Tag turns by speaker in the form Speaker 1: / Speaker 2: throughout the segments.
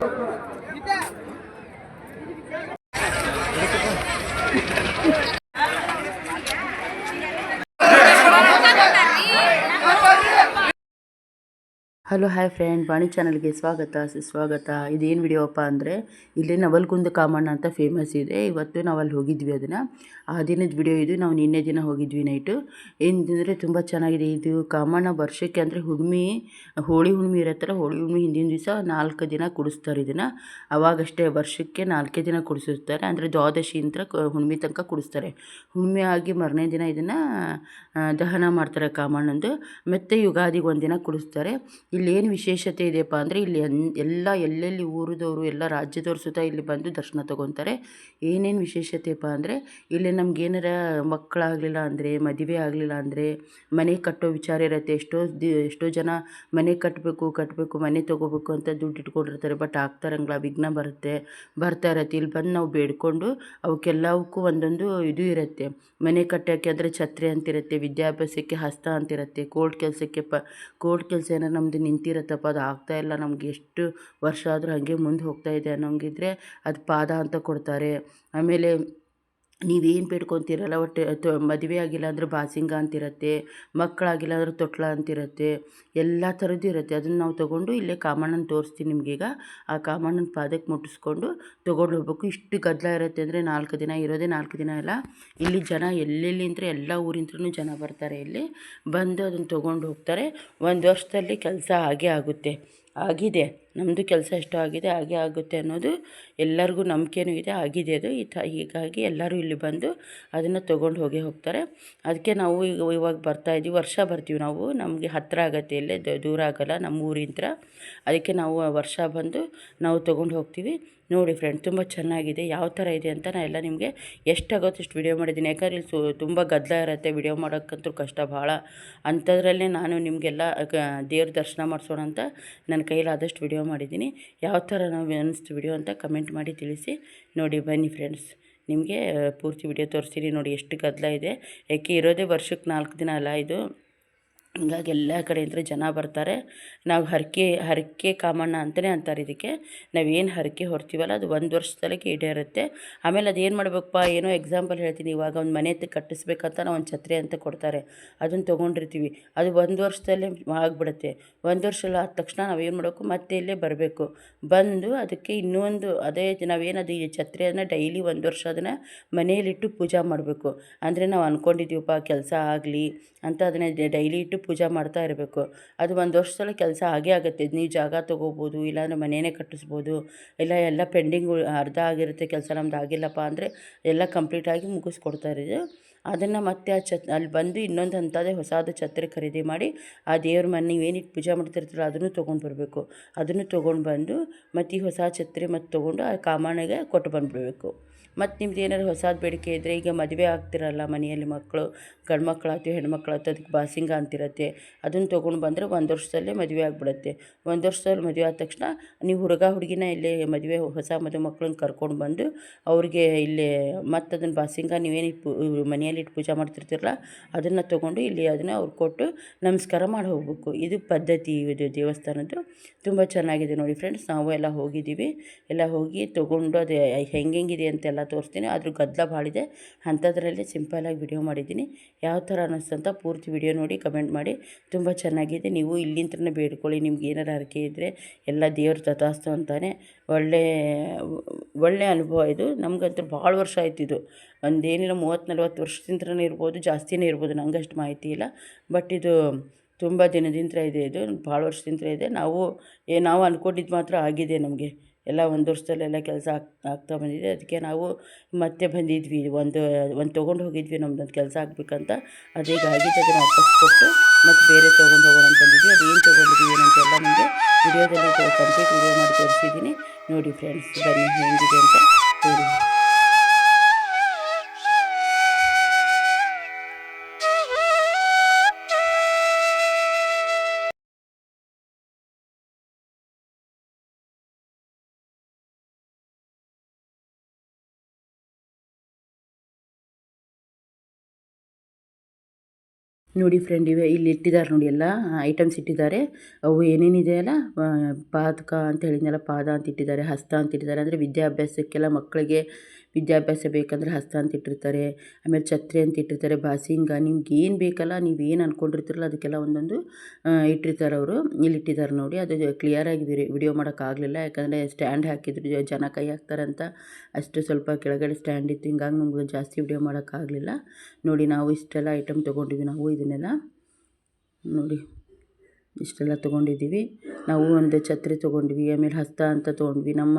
Speaker 1: Thank you. Hello, hi friend. Vani ಚಾನಲ್ಗೆ ಸ್ವಾಗತ, ಸುಸ್ವಾಗತ. ಇದೇನು ವಿಡಿಯೋಪ್ಪ ಅಂದರೆ, ಇಲ್ಲಿ ನವಲ್ಗುಂದ ಕಾಮಣ್ಣ ಅಂತ ಫೇಮಸ್ ಇದೆ. ಇವತ್ತು ನಾವು ಅಲ್ಲಿ ಹೋಗಿದ್ವಿ ಅದನ್ನು. ಆ ದಿನದ ವಿಡಿಯೋ ಇದು. ನಾವು ನಿನ್ನೆ ದಿನ ಹೋಗಿದ್ವಿ ನೈಟು ಏನಂದರೆ ತುಂಬ ಚೆನ್ನಾಗಿದೆ. ಇದು ಕಾಮಣ್ಣ ವರ್ಷಕ್ಕೆ ಅಂದರೆ ಹುಣ್ಮಿ, ಹೋಳಿ ಹುಣ್ಮಿ ಇರತ್ತಲ್ಲ, ಹೋಳಿ ಹುಣ್ಮಿ ಹಿಂದಿನ ದಿವಸ ನಾಲ್ಕು ದಿನ ಕುಡಿಸ್ತಾರೆ ಇದನ್ನು. ಅವಾಗಷ್ಟೇ ವರ್ಷಕ್ಕೆ ನಾಲ್ಕೇ ದಿನ ಕುಡಿಸಿರ್ತಾರೆ. ಅಂದರೆ ದ್ವಾದಶಿ ಕ, ಹುಣ್ಮಿ ತನಕ ಕುಡಿಸ್ತಾರೆ. ಹುಣ್ಮೆ ಆಗಿ ಮರನೇ ದಿನ ಇದನ್ನು ದಹನ ಮಾಡ್ತಾರೆ ಕಾಮಣ್ಣಂದು. ಮತ್ತು ಯುಗಾದಿಗೆ ಒಂದಿನ ಕುಡಿಸ್ತಾರೆ. ಇಲ್ಲಿ ಏನು ವಿಶೇಷತೆ ಇದೆಯಪ್ಪ ಅಂದರೆ ಇಲ್ಲಿ ಎಲ್ಲ ಎಲ್ಲೆಲ್ಲಿ ಊರದವರು, ಎಲ್ಲ ರಾಜ್ಯದವರು ಸುತ್ತ ಇಲ್ಲಿ ಬಂದು ದರ್ಶನ ತೊಗೊತಾರೆ ಏನೇನು ವಿಶೇಷತೆಯಪ್ಪ ಅಂದರೆ ಇಲ್ಲಿ ನಮ್ಗೆ ಏನಾರ ಮಕ್ಕಳಾಗಲಿಲ್ಲ ಅಂದರೆ, ಮದುವೆ ಆಗಲಿಲ್ಲ ಅಂದರೆ, ಮನೆ ಕಟ್ಟೋ ವಿಚಾರ ಇರುತ್ತೆ. ಎಷ್ಟೋ ದಿ, ಎಷ್ಟೋ ಜನ ಮನೆ ಕಟ್ಟಬೇಕು ಕಟ್ಟಬೇಕು ಮನೆ ತೊಗೋಬೇಕು ಅಂತ ದುಡ್ಡು ಇಟ್ಕೊಂಡಿರ್ತಾರೆ. ಬಟ್ ಆಗ್ತಾರಂಗಿಲ್ಲ ವಿಘ್ನ ಬರುತ್ತೆ, ಬರ್ತಾ ಇರತ್ತೆ. ಇಲ್ಲಿ ಬಂದು ನಾವು ಬೇಡ್ಕೊಂಡು ಅವಕ್ಕೆಲ್ಲವಕ್ಕೂ ಒಂದೊಂದು ಇದು ಇರುತ್ತೆ. ಮನೆ ಕಟ್ಟೋಕ್ಕೆ ಅಂದರೆ ಛತ್ರಿ ಅಂತಿರುತ್ತೆ, ವಿದ್ಯಾಭ್ಯಾಸಕ್ಕೆ ಹಸ್ತ ಅಂತಿರುತ್ತೆ, ಕೋರ್ಟ್ ಕೆಲಸಕ್ಕೆ ಪ, ಕೋರ್ಟ್ ಕೆಲಸ ಏನಾರ ನಮ್ಮದು ನಿಂತಿರುತ್ತಪ್ಪ, ಅದು ಆಗ್ತಾ ಇಲ್ಲ. ನಮ್ಗೆ ಎಷ್ಟು ವರ್ಷ ಆದರೂ ಹಾಗೆ ಮುಂದೆ ಹೋಗ್ತಾ ಇದೆ ಅನ್ನೋಂಗಿದ್ರೆ ಅದು ಪಾದ ಅಂತ ಕೊಡ್ತಾರೆ. ಆಮೇಲೆ ನೀವೇನು ಬೇಡ್ಕೊತೀರಲ್ಲ ಒಟ್ಟು ಮದುವೆ ಆಗಿಲ್ಲ ಅಂದರೆ ಬಾಸಿಂಗ ಅಂತಿರುತ್ತೆ, ಮಕ್ಕಳಾಗಿಲ್ಲ ಅಂದರೆ ತೊಟ್ಲ ಅಂತಿರುತ್ತೆ, ಎಲ್ಲ ಥರದ್ದು ಇರುತ್ತೆ. ಅದನ್ನು ನಾವು ತೊಗೊಂಡು ಇಲ್ಲೇ ಕಾಮಣ್ಣನ ತೋರಿಸ್ತೀನಿ ನಿಮಗೀಗ. ಆ ಕಾಮಣ್ಣನ ಪಾದಕ್ಕೆ ಮುಟ್ಟಿಸ್ಕೊಂಡು ತೊಗೊಂಡು ಹೋಗ್ಬೇಕು. ಇಷ್ಟು ಗದ್ದಲ ಇರುತ್ತೆ ಅಂದರೆ ನಾಲ್ಕು ದಿನ ಇರೋದೇ ನಾಲ್ಕು ದಿನ ಎಲ್ಲ ಇಲ್ಲಿ ಜನ ಎಲ್ಲೆಲ್ಲಿ ಅಂದರೆ ಎಲ್ಲ ಊರಿಂದ್ರೂ ಜನ ಬರ್ತಾರೆ ಇಲ್ಲಿ. ಬಂದು ಅದನ್ನು ತೊಗೊಂಡು ಹೋಗ್ತಾರೆ. ಒಂದು ವರ್ಷದಲ್ಲಿ ಕೆಲಸ ಹಾಗೆ ಆಗುತ್ತೆ. ಆಗಿದೆ. ನಮ್ಮದು ಕೆಲಸ ಎಷ್ಟು ಆಗಿದೆ, ಹಾಗೆ ಆಗುತ್ತೆ ಅನ್ನೋದು ಎಲ್ಲರಿಗೂ ನಂಬಿಕೆನೂ ಇದೆ, ಆಗಿದೆ ಅದು. ಈ ತ ಹೀಗಾಗಿ ಎಲ್ಲರೂ ಇಲ್ಲಿ ಬಂದು ಅದನ್ನು ತೊಗೊಂಡು ಹೋಗಿ ಹೋಗ್ತಾರೆ. ಅದಕ್ಕೆ ನಾವು ಈಗ ಇವಾಗ ಬರ್ತಾ ಇದ್ದೀವಿ, ವರ್ಷ ಬರ್ತೀವಿ ನಾವು. ನಮಗೆ ಹತ್ತಿರ ಆಗತ್ತೆ ಇಲ್ಲೇ ದೂರ ಆಗೋಲ್ಲ ನಮ್ಮ ಊರಿಂತ್ರ ಅದಕ್ಕೆ ನಾವು ವರ್ಷ ಬಂದು ನಾವು ತೊಗೊಂಡು ಹೋಗ್ತೀವಿ. ನೋಡಿ ಫ್ರೆಂಡ್ ತುಂಬ ಚೆನ್ನಾಗಿದೆ, ಯಾವ ಥರ ಇದೆ ಅಂತ ನಾನು ಎಲ್ಲ ನಿಮಗೆ ಎಷ್ಟಾಗುತ್ತೆ ಇಷ್ಟು ವಿಡಿಯೋ ಮಾಡಿದ್ದೀನಿ. ಯಾಕಂದ್ರೆ ಇಲ್ಲಿ ಸು, ತುಂಬ ಗದ್ದಲ ಇರುತ್ತೆ ವಿಡಿಯೋ ಮಾಡೋಕ್ಕಂತೂ ಕಷ್ಟ ಭಾಳ. ಅಂಥದ್ರಲ್ಲೇ ನಾನು ನಿಮಗೆಲ್ಲ ದೇವ್ರ ದರ್ಶನ ಮಾಡಿಸೋಣ ಅಂತ ನನ್ನ ಕೈಲಾದಷ್ಟು ವಿಡಿಯೋ ಮಾಡಿದ್ದೀನಿ. ಯಾವ ಥರ ನಾವು ಅನ್ನಿಸ್ತು ವಿಡಿಯೋ ಅಂತ ಕಮೆಂಟ್ ಮಾಡಿ ತಿಳಿಸಿ. ನೋಡಿ, ಬನ್ನಿ ಫ್ರೆಂಡ್ಸ್ ನಿಮಗೆ, ಪೂರ್ತಿ ವಿಡಿಯೋ ತೋರಿಸ್ತೀನಿ. ನೋಡಿ, ಎಷ್ಟು ಗದ್ದಲ ಇದೆ. ಯಾಕೆ, ಇರೋದೇ ವರ್ಷಕ್ಕೆ ನಾಲ್ಕು ದಿನ ಅಲ್ಲ ಇದು. ಹಿಂಗಾಗಿ ಎಲ್ಲ ಕಡೆಯಿಂದ ಜನ ಬರ್ತಾರೆ. ನಾವು ಹರಕೆ ಹರಕೆ ಕಾಮಣ್ಣ ಅಂತಲೇ ಅಂತಾರೆ ಇದಕ್ಕೆ. ನಾವೇನು ಹರಕೆ ಹೊರ್ತೀವಲ್ಲ, ಅದು ಒಂದು ವರ್ಷದೊಳಗೆ ಈಡೇರುತ್ತೆ. ಆಮೇಲೆ ಅದೇನು ಮಾಡಬೇಕಪ್ಪ, ಏನೋ ಎಕ್ಸಾಂಪಲ್ ಹೇಳ್ತೀನಿ. ಇವಾಗ ಒಂದು ಮನೆ ಕಟ್ಟಿಸ್ಬೇಕಂತ ನಾವು ಒಂದು ಛತ್ರಿ ಅಂತ ಕೊಡ್ತಾರೆ. ಅದನ್ನು ತೊಗೊಂಡಿರ್ತೀವಿ. ಅದು ಒಂದು ವರ್ಷದಲ್ಲೇ ಆಗಿಬಿಡುತ್ತೆ. ಒಂದು ವರ್ಷ ಆದ ತಕ್ಷಣ ನಾವೇನು ಮಾಡಬೇಕು, ಮತ್ತೆ ಇಲ್ಲೇ ಬರಬೇಕು. ಬಂದು ಅದಕ್ಕೆ ಇನ್ನೊಂದು, ಅದೇ ನಾವೇನದು ಈ ಛತ್ರಿಯನ್ನು ಡೈಲಿ ಒಂದು ವರ್ಷ ಅದನ್ನು ಮನೆಯಲ್ಲಿಟ್ಟು ಪೂಜೆ ಮಾಡಬೇಕು. ಅಂದರೆ ನಾವು ಅಂದ್ಕೊಂಡಿದ್ದೀವಪ್ಪ ಕೆಲಸ ಆಗಲಿ ಅಂತ ಅದನ್ನು ಡೈಲಿ ಇಟ್ಟು ಪೂಜೆ ಮಾಡ್ತಾ ಇರಬೇಕು. ಅದು ಒಂದು ವರ್ಷದಲ್ಲಿ ಕೆಲಸ ಆಗೇ ಆಗುತ್ತೆ. ನೀವು ಜಾಗ ತೊಗೋಬೋದು ಇಲ್ಲಾಂದರೆ ಮನೆಯೇ ಕಟ್ಟಿಸ್ಬೋದು, ಇಲ್ಲ ಎಲ್ಲ ಪೆಂಡಿಂಗು ಅರ್ಧ ಆಗಿರುತ್ತೆ ಕೆಲಸ ನಮ್ದು ಆಗಿಲ್ಲಪ್ಪ ಅಂದರೆ ಎಲ್ಲ ಕಂಪ್ಲೀಟಾಗಿ ಮುಗಿಸ್ಕೊಡ್ತಾರೆ ಇದು ಅದನ್ನು ಮತ್ತೆ ಆ ಛತ್, ಅಲ್ಲಿ ಬಂದು ಇನ್ನೊಂದು ಅಂಥದ್ದೇ ಹೊಸದು ಛತ್ರಿ ಖರೀದಿ ಮಾಡಿ ಆ ದೇವ್ರ ಮನೆ ಏನಿಟ್ಟು ಪೂಜೆ ಮಾಡ್ತಿರ್ತೀರ ಅದನ್ನು ತೊಗೊಂಡು ಬರಬೇಕು. ಅದನ್ನು ತೊಗೊಂಡು ಬಂದು ಮತ್ತೆ ಈ ಹೊಸ ಛತ್ರಿ ಮತ್ತು ತೊಗೊಂಡು ಆ ಕಾಮಣ್ಣಗೆ ಕೊಟ್ಟು ಬಂದುಬಿಡ್ಬೇಕು. ಮತ್ತು ನಿಮ್ದು ಏನಾದ್ರು ಹೊಸದು ಬೇಡಿಕೆ ಇದ್ದರೆ ಈಗ ಮದುವೆ ಆಗ್ತಿರಲ್ಲ ಮನೆಯಲ್ಲಿ ಮಕ್ಕಳು ಗಂಡು ಮಕ್ಕಳಾಗ್ತೀವಿ ಹೆಣ್ಮಕ್ಳು ಆಗ್ತೀವಿ ಅದಕ್ಕೆ ಬಾಸಿಂಗ ಅಂತಿರತ್ತೆ. ಅದನ್ನು ತೊಗೊಂಡು ಬಂದರೆ ಒಂದು ವರ್ಷದಲ್ಲೇ ಮದುವೆ ಆಗಿಬಿಡುತ್ತೆ. ಒಂದು ವರ್ಷದಲ್ಲಿ ಮದುವೆ ಆದ ತಕ್ಷಣ ನೀವು ಹುಡುಗ, ಹುಡುಗಿನ ಇಲ್ಲೇ ಮದುವೆ ಹೊಸ ಮದುವೆ ಮಕ್ಕಳನ್ನ ಕರ್ಕೊಂಡು ಬಂದು ಅವ್ರಿಗೆ ಇಲ್ಲೇ ಮತ್ತು ಅದನ್ನು ಬಾಸಿಂಗ ನೀವೇನು ಮನೆಯಲ್ಲಿ ಇಟ್ಟು ಪೂಜೆ ಮಾಡ್ತಿರ್ತೀರಲ್ಲ ಅದನ್ನು ತೊಗೊಂಡು ಇಲ್ಲಿ ಅದನ್ನು ಅವ್ರು ಕೊಟ್ಟು ನಮಸ್ಕಾರ ಮಾಡಿ ಹೋಗ್ಬೇಕು. ಇದು ಪದ್ಧತಿ, ಇದು ದೇವಸ್ಥಾನದ್ದು. ತುಂಬ ಚೆನ್ನಾಗಿದೆ ನೋಡಿ ಫ್ರೆಂಡ್ಸ್. ನಾವು ಎಲ್ಲ ಹೋಗಿದ್ದೀವಿ. ಎಲ್ಲ ಹೋಗಿ ತೊಗೊಂಡು ಅದು ಹೆಂಗೆಂಗಿದೆ ಅಂತೆಲ್ಲ ತೋರಿಸ್ತೀನಿ. ಅದ್ರ ಗದ್ದಲ ಭಾಳ ಇದೆ. ಅಂಥದ್ರಲ್ಲಿ ಸಿಂಪಲಾಗಿ ವಿಡಿಯೋ ಮಾಡಿದ್ದೀನಿ. ಯಾವ ಥರ ಅನ್ನಿಸ್ತಂತ ಪೂರ್ತಿ ವಿಡಿಯೋ ನೋಡಿ ಕಮೆಂಟ್ ಮಾಡಿ. ತುಂಬ ಚೆನ್ನಾಗಿದೆ. ನೀವು ಇಲ್ಲಿಂತ್ರನೇ ಬೇಡ್ಕೊಳ್ಳಿ. ನಿಮ್ಗೆ ಏನಾರು ಹರಕೆ ಇದ್ದರೆ ಎಲ್ಲ ದೇವ್ರ ತಥಾಸ್ತು ಅಂತಾನೆ. ಒಳ್ಳೆ ಒಳ್ಳೆ ಅನುಭವ ಇದು. ನಮಗಂತೂ ಭಾಳ ವರ್ಷ ಆಯ್ತು ಇದು. ಒಂದೇನಿಲ್ಲ, ಮೂವತ್ತು, ನಲ್ವತ್ತು ವರ್ಷದಿಂದನೇ ಇರ್ಬೋದು, ಜಾಸ್ತಿನೇ ಇರ್ಬೋದು ನಂಗೆ ಅಷ್ಟು ಮಾಹಿತಿ ಇಲ್ಲ. ಬಟ್ ಇದು ತುಂಬ ದಿನದಿಂದ ಇದೆ ಇದು. ಭಾಳ ವರ್ಷದಿಂದ ಇದೆ. ನಾವು, ಏ, ನಾವು ಅಂದ್ಕೊಂಡಿದ್ದು ಮಾತ್ರ ಆಗಿದೆ ನಮಗೆ. ಎಲ್ಲ ಒಂದು ವರ್ಷದಲ್ಲೆಲ್ಲ ಕೆಲಸ ಆಗಿ, ಆಗ್ತಾ ಬಂದಿದೆ. ಅದಕ್ಕೆ ನಾವು ಮತ್ತೆ ಬಂದಿದ್ವಿ. ಒಂದು ಒಂದು ತೊಗೊಂಡು ಹೋಗಿದ್ವಿ. ನಮ್ದೊಂದು ಕೆಲಸ ಆಗಬೇಕಂತ. ಅದೀಗ ಆಗಿದ್ದು ಅದನ್ನು ವಾಪಸ್ ಕೊಟ್ಟು ಮತ್ತು ಬೇರೆ ತೊಗೊಂಡು ಹೋಗೋಣ ಅಂತ ಬಂದಿದ್ವಿ. ಅದು ಏನು ತೊಗೊಂಡಿದ್ದೀವಿ ಏನಂತೆಲ್ಲ ನಿಮಗೆ ವಿಡಿಯೋದಲ್ಲಿ ಕಂಪ್ಲೀಟ್ ವಿಡಿಯೋ ಮಾಡಿ ತೋರಿಸಿದ್ದೀನಿ. ನೋಡಿ ಫ್ರೆಂಡ್ಸ್ ಬನ್ನಿ, ಹೇಗಿದೆ ಅಂತ ಹೇಳಿ. ನೋಡಿ ಫ್ರೆಂಡ್ ಇವೆ, ಇಲ್ಲಿ ಇಟ್ಟಿದ್ದಾರೆ ನೋಡಿ ಎಲ್ಲ ಐಟಮ್ಸ್ ಇಟ್ಟಿದ್ದಾರೆ. ಅವು ಏನೇನಿದೆಯಲ್ಲ ಪಾದಕ ಅಂತ ಹೇಳಿದ್ನಲ್ಲ, ಪಾದ ಅಂತ ಇಟ್ಟಿದ್ದಾರೆ, ಹಸ್ತ ಅಂತ ಇಟ್ಟಿದ್ದಾರೆ. ಅಂದರೆ ವಿದ್ಯಾಭ್ಯಾಸಕ್ಕೆಲ್ಲ ಮಕ್ಕಳಿಗೆ ವಿದ್ಯಾಭ್ಯಾಸ ಬೇಕಂದರೆ ಹಸ್ತ ಅಂತ ಇಟ್ಟಿರ್ತಾರೆ, ಆಮೇಲೆ ಛತ್ರಿ ಅಂತ ಇಟ್ಟಿರ್ತಾರೆ ಬಾಸಿಂಗ ನಿಮ್ಗೆ ಏನು ಬೇಕಲ್ಲ, ನೀವು ಏನು ಅಂದ್ಕೊಂಡಿರ್ತೀರಲ್ಲ ಅದಕ್ಕೆಲ್ಲ ಒಂದೊಂದು ಇಟ್ಟಿರ್ತಾರೆ ಅವರು. ಇಲ್ಲಿ ಇಟ್ಟಿದ್ದಾರೆ ನೋಡಿ, ಅದು ಕ್ಲಿಯರಾಗಿ ವಿಡಿಯೋ ಮಾಡೋಕ್ಕಾಗಲಿಲ್ಲ ಯಾಕಂದರೆ ಸ್ಟ್ಯಾಂಡ್ ಹಾಕಿದ್ರು ಜನ ಕೈ ಹಾಕ್ತಾರಂತ ಅಷ್ಟು ಸ್ವಲ್ಪ ಕೆಳಗಡೆ ಸ್ಟ್ಯಾಂಡ್ ಇತ್ತು. ಹಿಂಗಾಗಿ ನಮ್ಗೆ ಜಾಸ್ತಿ ವಿಡಿಯೋ ಮಾಡೋಕ್ಕಾಗಲಿಲ್ಲ ನೋಡಿ, ನಾವು ಇಷ್ಟೆಲ್ಲ ಐಟಮ್ ತೊಗೊಂಡಿವಿ ನಾವು ಇದನ್ನೆಲ್ಲ ನೋಡಿ, ಇಷ್ಟೆಲ್ಲ ತೊಗೊಂಡಿದ್ದೀವಿ. ನಾವು ಒಂದು ಛತ್ರಿ ತೊಗೊಂಡ್ವಿ, ಆಮೇಲೆ ಹಸ್ತ ಅಂತ ತೊಗೊಂಡ್ವಿ. ನಮ್ಮ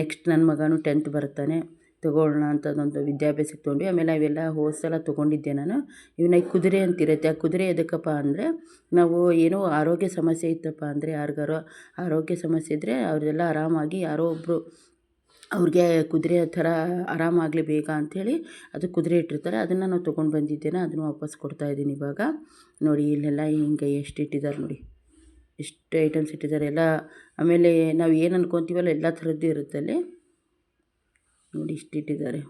Speaker 1: ನೆಕ್ಸ್ಟ್ ನನ್ನ ಮಗನೂ ಟೆಂತ್ ಬರ್ತಾನೆ ತೊಗೊಳ್ಳೋಣ ಅಂತದೊಂದು ವಿದ್ಯಾಭ್ಯಾಸಕ್ಕೆ ತೊಗೊಂಡ್ವಿ. ಆಮೇಲೆ ಅವೆಲ್ಲ ಹೋದ ಸಲ ತೊಗೊಂಡಿದ್ದೆ ನಾನು. ಇವನ್ನ ಈ ಕುದುರೆ ಅಂತಿರುತ್ತೆ. ಆ ಕುದುರೆ ಎದಕ್ಕಪ್ಪ ಅಂದರೆ ನಾವು ಏನೋ ಆರೋಗ್ಯ ಸಮಸ್ಯೆ ಇತ್ತಪ್ಪ ಅಂದರೆ ಯಾರಿಗಾರೋ ಆರೋಗ್ಯ ಸಮಸ್ಯೆ ಇದ್ದರೆ ಅವರೆಲ್ಲ ಆರಾಮಾಗಿ ಯಾರೋ ಒಬ್ಬರು ಅವ್ರಿಗೆ ಕುದುರೆ ಥರ ಆರಾಮಾಗಲಿ ಬೇಗ ಅಂಥೇಳಿ ಅದು ಕುದುರೆ ಇಟ್ಟಿರ್ತಾರೆ. ಅದನ್ನು ನಾವು ತೊಗೊಂಡು ಬಂದಿದ್ದೇನೆ. ಅದನ್ನು ವಾಪಸ್ ಕೊಡ್ತಾ ಇದ್ದೀನಿ ಇವಾಗ. ನೋಡಿ, ಇಲ್ಲೆಲ್ಲ ಹಿಂಗೆ ಎಷ್ಟು ಇಟ್ಟಿದ್ದಾರೆ ನೋಡಿ. ಎಷ್ಟು ಐಟಮ್ಸ್ ಇಟ್ಟಿದ್ದಾರೆ ಎಲ್ಲ. ಆಮೇಲೆ ನಾವು ಏನು ಅನ್ಕೊತೀವಲ್ಲ, ಎಲ್ಲ ಥರದ್ದು ಇರುತ್ತೆ ಅಲ್ಲಿ ನೋಡಿ ಇಷ್ಟಿಟ್ಟಿದ್ದಾರೆ.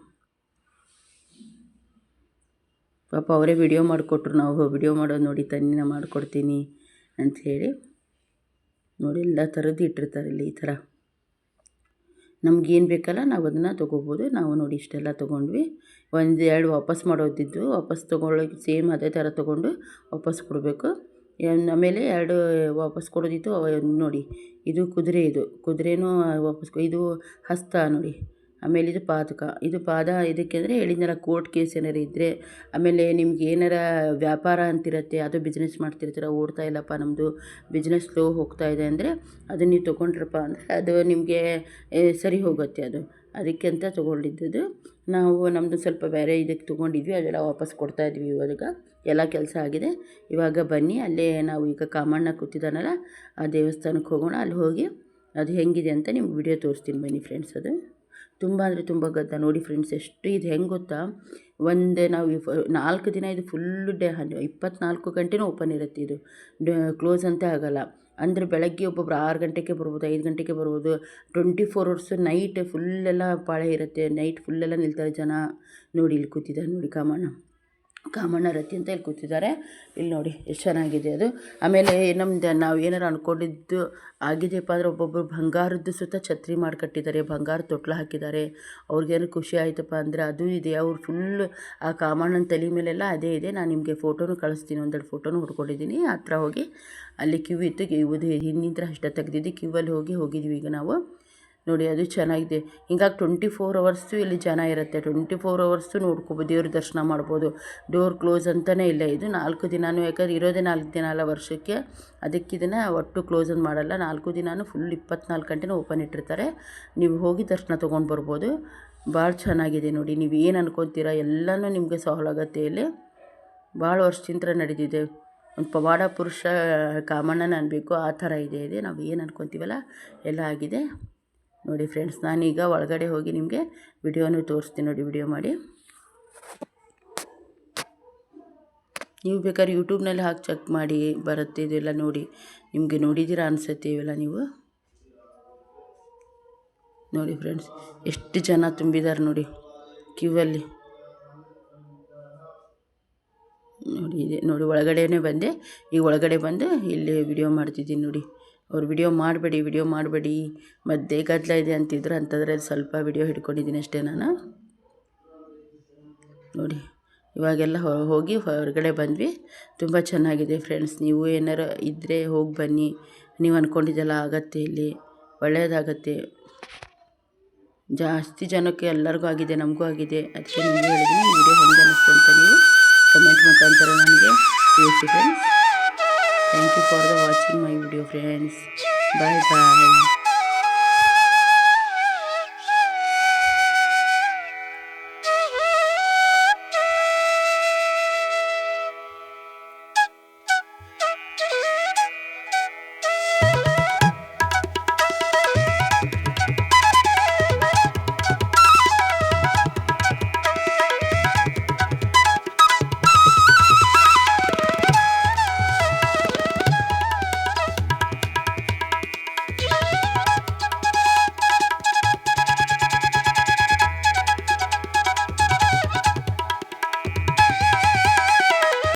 Speaker 1: ಪಾಪ ಅವರೇ ವಿಡಿಯೋ ಮಾಡಿಕೊಟ್ರು ನಾವು ವಿಡಿಯೋ ಮಾಡೋದು ನೋಡಿ ತನ್ನ ಮಾಡಿಕೊಡ್ತೀನಿ ಅಂಥೇಳಿ ನೋಡಿ ಎಲ್ಲ ಥರದ್ದು ಇಟ್ಟಿರ್ತಾರೆ ಇಲ್ಲಿ ಈ ಥರ. ನಮಗೇನು ಬೇಕಲ್ಲ ನಾವು ಅದನ್ನು ತೊಗೋಬೋದು. ನಾವು ನೋಡಿ ಇಷ್ಟೆಲ್ಲ ತೊಗೊಂಡ್ವಿ. ಒಂದು ಎರಡು ವಾಪಸ್ ಮಾಡೋದಿದ್ದು, ವಾಪಸ್ ತೊಗೊಳ್ಳೋಕೆ ಸೇಮ್ ಅದೇ ಥರ ತೊಗೊಂಡು ವಾಪಸ್ ಕೊಡಬೇಕು. ಆಮೇಲೆ ಎರಡು ವಾಪಸ್ ಕೊಡೋದಿತ್ತು ನೋಡಿ ಇದು ಕುದುರೆ ಇದು. ಕುದುರೆನೂ ವಾಪಸ್ ಇದು ಹಸ್ತ ನೋಡಿ. ಆಮೇಲೆ ಇದು ಪಾದಕ ಇದು ಪಾದ ಇದಕ್ಕೆ ಅಂದರೆ ಹೇಳಿದ್ನಲ್ಲ ಕೋರ್ಟ್ ಕೇಸ್ ಏನಾರು ಇದ್ದರೆ ಆಮೇಲೆ ನಿಮ್ಗೆ ಏನಾರ ವ್ಯಾಪಾರ ಅಂತಿರತ್ತೆ, ಅದು ಬಿಸ್ನೆಸ್ ಮಾಡ್ತಿರ್ತೀರ, ಓಡ್ತಾ ಇಲ್ಲಪ್ಪ ನಮ್ಮದು ಬಿಸ್ನೆಸ್ ಸ್ಲೋ ಹೋಗ್ತಾ ಇದೆ ಅಂದರೆ ಅದು ನೀವು ತೊಗೊಂಡ್ರಪ್ಪ ಅಂದರೆ ಅದು ನಿಮಗೆ ಸರಿ ಹೋಗುತ್ತೆ ಅದು. ಅದಕ್ಕೆ ಅಂತ ತೊಗೊಂಡಿದ್ದದು ನಾವು ನಮ್ಮದು ಸ್ವಲ್ಪ ಬೇರೆ ಇದಕ್ಕೆ ತೊಗೊಂಡಿದ್ವಿ, ಅದೆಲ್ಲ ವಾಪಸ್ ಕೊಡ್ತಾ ಇದ್ವಿ ಇವಾಗ. ಎಲ್ಲ ಕೆಲಸ ಆಗಿದೆ. ಇವಾಗ ಬನ್ನಿ, ಅಲ್ಲೇ ನಾವು ಈಗ ಕಾಮಣ್ಣ ಕೂತಿದ್ದಾನಲ್ಲ ಆ ದೇವಸ್ಥಾನಕ್ಕೆ ಹೋಗೋಣ, ಅಲ್ಲಿ ಹೋಗಿ ಅದು ಹೆಂಗಿದೆ ಅಂತ ನಿಮ್ಗೆ ವಿಡಿಯೋ ತೋರಿಸ್ತೀನಿ ಬನ್ನಿ ಫ್ರೆಂಡ್ಸ್ ಅದು. ತುಂಬ ಅಂದರೆ ತುಂಬ ಗದ್ದ. ನೋಡಿ ಫ್ರೆಂಡ್ಸ್, ಎಷ್ಟು ಇದು ಹೆಂಗೆ ಗೊತ್ತಾ? ಒಂದೇ ನಾವು ನಾಲ್ಕು ದಿನ ಇದು ಫುಲ್ಲು ಡೇ ಇಪ್ಪತ್ನಾಲ್ಕು ಗಂಟೆನೂ ಓಪನ್ ಇರುತ್ತೆ ಇದು. ಕ್ಲೋಸ್ ಅಂತ ಆಗಲ್ಲ. ಅಂದರೆ ಬೆಳಗ್ಗೆ ಒಬ್ಬೊಬ್ರು ಆರು ಗಂಟೆಗೆ ಬರ್ಬೋದು, ಐದು ಗಂಟೆಗೆ ಬರ್ಬೋದು. ಟ್ವೆಂಟಿ ಫೋರ್ ಅವರ್ಸ್ ನೈಟ್ ಫುಲ್ಲೆಲ್ಲ ಪಾಳೆ ಇರುತ್ತೆ. ನೈಟ್ ಫುಲ್ಲೆಲ್ಲ ನಿಲ್ತಾರೆ ಜನ. ನೋಡಿ ಇಲ್ಲಿ ಕೂತಿದ್ದಾರೆ, ನೋಡಿ ಕಾಮಣ್ಣ. ಕಾಮಣ್ಣ ರತಿ ಅಂತ ಇಲ್ಲಿ ಕೂತಿದ್ದಾರೆ. ಇಲ್ಲಿ ನೋಡಿ ಎಷ್ಟು ಚೆನ್ನಾಗಿದೆ ಅದು. ಆಮೇಲೆ ನಮ್ದು ನಾವು ಏನಾರು ಅಂದ್ಕೊಂಡಿದ್ದು ಆಗಿದೆಯಪ್ಪ ಅಂದರೆ ಒಬ್ಬೊಬ್ಬರು ಬಂಗಾರದ್ದು ಸುತ್ತ ಛತ್ರಿ ಮಾಡಿ ಕಟ್ಟಿದ್ದಾರೆ, ಬಂಗಾರ ತೊಟ್ಲು ಹಾಕಿದ್ದಾರೆ. ಅವ್ರಿಗೇನು ಖುಷಿ ಆಯ್ತಪ್ಪ ಅಂದರೆ ಅದು ಇದೆ. ಅವ್ರು ಫುಲ್ಲು ಆ ಕಾಮಣ್ಣನ ತಲೆ ಮೇಲೆಲ್ಲ ಅದೇ ಇದೆ. ನಾನು ನಿಮಗೆ ಫೋಟೋನು ಕಳಿಸ್ತೀನಿ, ಒಂದೆರಡು ಫೋಟೋನು ಹುಡ್ಕೊಂಡಿದ್ದೀನಿ. ಹತ್ರ ಹೋಗಿ ಅಲ್ಲಿ ಕ್ಯೂ ಇತ್ತು. ಇದು ಹಿಂದಿನ ಅಷ್ಟೇ ತೆಗೆದಿದ್ದು. ಕ್ಯೂವಲ್ಲಿ ಹೋಗಿ ಹೋಗಿದ್ವಿ ಈಗ ನಾವು. ನೋಡಿ, ಅದು ಚೆನ್ನಾಗಿದೆ. ಹಿಂಗಾಗಿ ಟ್ವೆಂಟಿ ಫೋರ್ ಅವರ್ಸು ಇಲ್ಲಿ ಜನ ಇರುತ್ತೆ. ಟ್ವೆಂಟಿ ಫೋರ್ ಅವರ್ಸು ನೋಡ್ಕೋಬೋದು, ದೇವ್ರ ದರ್ಶನ ಮಾಡ್ಬೋದು. ಡೋರ್ ಕ್ಲೋಸ್ ಅಂತಲೇ ಇಲ್ಲ ಇದು. ನಾಲ್ಕು ದಿನಾನು, ಯಾಕಂದ್ರೆ ಇರೋದೇ ನಾಲ್ಕು ದಿನ ಅಲ್ಲ ವರ್ಷಕ್ಕೆ. ಅದಕ್ಕೆ ಇದನ್ನು ಒಟ್ಟು ಕ್ಲೋಸ್ ಅಂತ ಮಾಡಲ್ಲ. ನಾಲ್ಕು ದಿನಾನು ಫುಲ್ ಇಪ್ಪತ್ನಾಲ್ಕು ಗಂಟೆನೂ ಓಪನ್ ಇಟ್ಟಿರ್ತಾರೆ. ನೀವು ಹೋಗಿ ದರ್ಶನ ತೊಗೊಂಡು ಬರ್ಬೋದು. ಭಾಳ ಚೆನ್ನಾಗಿದೆ ನೋಡಿ. ನೀವು ಏನು ಅನ್ಕೊತೀರ ಎಲ್ಲನೂ ನಿಮಗೆ ಸಹಲಾಗತ್ತೆ ಇಲ್ಲಿ. ಭಾಳ ವರ್ಷದಿಂದ ನಡೆದಿದೆ ಒಂದು ಪವಾಡ ಪುರುಷ ಕಾಮಣ್ಣನ ಅನ್ಬೇಕು. ಆ ಥರ ಇದೆ ಇದೆ ನಾವು ಏನು ಅನ್ಕೊತೀವಲ್ಲ, ಎಲ್ಲ ಆಗಿದೆ. ನೋಡಿ ಫ್ರೆಂಡ್ಸ್, ನಾನೀಗ ಒಳಗಡೆ ಹೋಗಿ ನಿಮಗೆ ವಿಡಿಯೋನೂ ತೋರಿಸ್ತೀನಿ ನೋಡಿ, ವಿಡಿಯೋ ಮಾಡಿ. ನೀವು ಬೇಕಾದ್ರೆ ಯೂಟ್ಯೂಬ್ನಲ್ಲಿ ಹಾಕಿ ಚೆಕ್ ಮಾಡಿ, ಬರುತ್ತೆ ಇದೆಲ್ಲ ನೋಡಿ. ನಿಮಗೆ ನೋಡಿದ್ದೀರಾ ಅನಿಸುತ್ತೆ ಇವೆಲ್ಲ ನೀವು? ನೋಡಿ ಫ್ರೆಂಡ್ಸ್, ಎಷ್ಟು ಜನ ತುಂಬಿದ್ದಾರೆ ನೋಡಿ, ಕ್ಯೂವಲ್ಲಿ. ನೋಡಿ, ಇದೆ ನೋಡಿ, ಒಳಗಡೆನೇ ಬಂದೆ. ಈಗ ಒಳಗಡೆ ಬಂದು ಇಲ್ಲಿ ವಿಡಿಯೋ ಮಾಡ್ತಿದ್ದೀನಿ ನೋಡಿ. ಅವ್ರು ವಿಡಿಯೋ ಮಾಡಬೇಡಿ ವಿಡಿಯೋ ಮಾಡಬೇಡಿ, ಮಧ್ಯೆ ಗದ್ದಲ ಇದೆ ಅಂತಿದ್ರು ಅಂತಂದರೆ ಸ್ವಲ್ಪ ವಿಡಿಯೋ ಹಿಡ್ಕೊಂಡಿದ್ದೀನಿ ಅಷ್ಟೇ ನಾನು. ನೋಡಿ, ಇವಾಗೆಲ್ಲ ಹೋಗಿ ಹೊರಗಡೆ ಬಂದ್ವಿ. ತುಂಬ ಚೆನ್ನಾಗಿದೆ ಫ್ರೆಂಡ್ಸ್ ನೀವು ಏನಾರು ಇದ್ದರೆ ಹೋಗಿ ಬನ್ನಿ. ನೀವು ಅಂದ್ಕೊಂಡಿದ್ದೆಲ್ಲ ಆಗತ್ತೆ ಇಲ್ಲಿ. ಒಳ್ಳೆಯದಾಗತ್ತೆ ಜಾಸ್ತಿ ಜನಕ್ಕೆ ಎಲ್ಲರಿಗೂ ಆಗಿದೆ, ನಮಗೂ ಆಗಿದೆ. ಅದಕ್ಕೆ ನೀವು ಹೇಳಿದ್ದೀನಿ ವಿಡಿಯೋ ಹೆಂಗೆ ಅನ್ನಿಸ್ತು ಅಂತ ನೀವು ಕಮೆಂಟ್ ಮುಖಾಂತರ ನನಗೆ ತಿಳಿಸಿ friends Thank you for the watching my video friends. Bye bye.